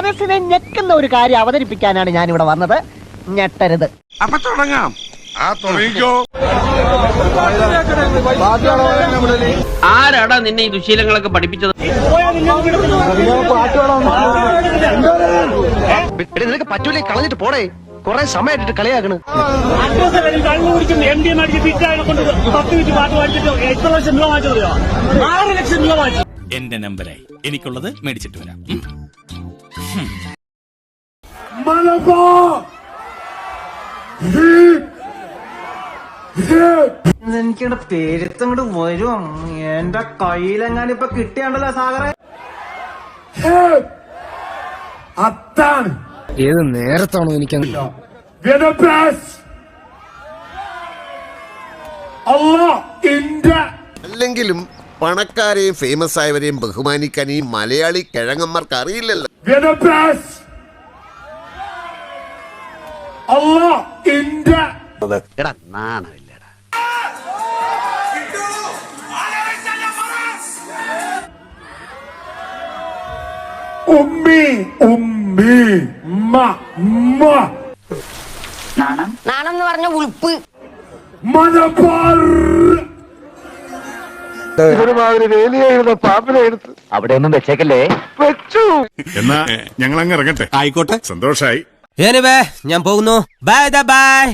മനസ്സിനെ ഞെക്കുന്ന ഒരു കാര്യം അവതരിപ്പിക്കാനാണ് ഞാൻ ഇവിടെ വന്നത്. ഞെട്ടരുത്. അപ്പൊ തുടങ്ങാം. ആ തുടങ്ങിക്കോ. ആരാടാ നിന്നെ ഈ ദുശീലങ്ങളൊക്കെ പഠിപ്പിച്ചത്? നിനക്ക് പറ്റൂലേ കളഞ്ഞിട്ട് പോടേ. കൊറേ സമയമായിട്ട് കളിയാക്കണ്. എന്റെ നമ്പരായി. എനിക്കുള്ളത് മേടിച്ചിട്ട് വരാം. ഉം. എനിക്കിവിടെ പേരുത്തങ്ങോട്ട് വരും എന്റെ കയ്യിലെങ്ങാനും ഇപ്പൊ കിട്ടിയാണ്ടല്ലോ സാഗറെ ഏത് നേരത്താണോ എനിക്ക് അല്ലെങ്കിലും പണക്കാരെയും ഫേമസ് ആയവരെയും ബഹുമാനിക്കാൻ ഈ മലയാളി കിഴങ്ങന്മാർക്ക് അറിയില്ലല്ലോ. എടാ നാണമില്ലടാ. നാണം? എന്ന് പറഞ്ഞ ഉൾപ്പ് അവിടെ ഒന്നും വെച്ചേക്കല്ലേ? എന്നാ ഞങ്ങൾ അങ്ങ് ഇറങ്ങട്ടെ. ആയിക്കോട്ടെ. സന്തോഷായി. ഞാൻ പോകുന്നു. Bye bye